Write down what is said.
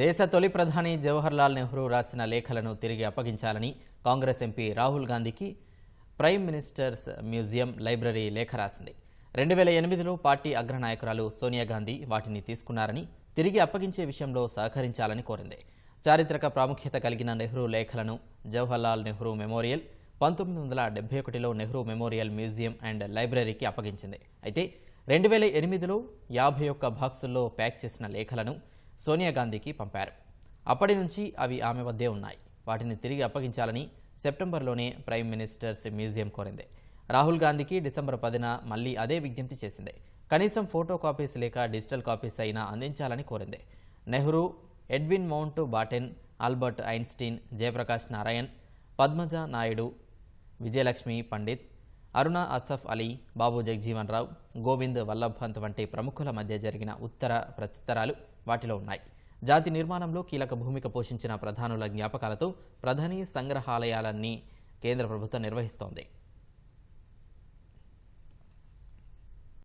దేశ తొలి ప్రధాని జవహర్లాల్ నెహ్రూ రాసిన లేఖలను తిరిగి అప్పగించాలని కాంగ్రెస్ ఎంపీ రాహుల్ గాంధీకి ప్రైమ్ మినిస్టర్స్ మ్యూజియం లైబ్రరీ లేఖ రాసింది. రెండు వేల ఎనిమిదిలో పార్టీ అగ్రనాయకురాలు సోనియా గాంధీ వాటిని తీసుకున్నారని తిరిగి అప్పగించే విషయంలో సహకరించాలని కోరింది. చారిత్రక ప్రాముఖ్యత కలిగిన నెహ్రూ లేఖలను జవహర్లాల్ నెహ్రూ మెమోరియల్ పంతొమ్మిది వందల డెబ్బై ఒకటిలో నెహ్రూ మెమోరియల్ మ్యూజియం అండ్ లైబ్రరీకి అప్పగించింది. అయితే రెండు వేల ఎనిమిదిలో యాభై ఒక్క బాక్సుల్లో ప్యాక్ చేసిన లేఖలను సోనియా గాంధీకి పంపారు. అప్పటి నుంచి అవి ఆమె వద్దే ఉన్నాయి. వాటిని తిరిగి అప్పగించాలని సెప్టెంబర్లోనే ప్రైమ్ మినిస్టర్స్ మ్యూజియం కోరింది. రాహుల్ గాంధీకి డిసెంబర్ పదిన మళ్ళీ అదే విజ్ఞప్తి చేసింది. కనీసం ఫోటో కాపీస్ లేక డిజిటల్ కాపీస్ అయినా అందించాలని కోరింది. Nehru Edwin Mountbatten Albert Einstein Jayaprakash Narayan Padmaja Naidu Vijayalakshmi Pandit Aruna Asaf Ali Babu Jagjivan Rao Govind Vallabhpant వంటి ప్రముఖుల మధ్య జరిగిన ఉత్తర ప్రత్యుత్తరాలు వాటిలో ఉన్నాయి. జాతి నిర్మాణంలో కీలక భూమిక పోషించిన ప్రధానుల జ్ఞాపకాలతో ప్రధాని సంగ్రహాలయాలన్నీ కేంద్ర ప్రభుత్వం నిర్వహిస్తోంది.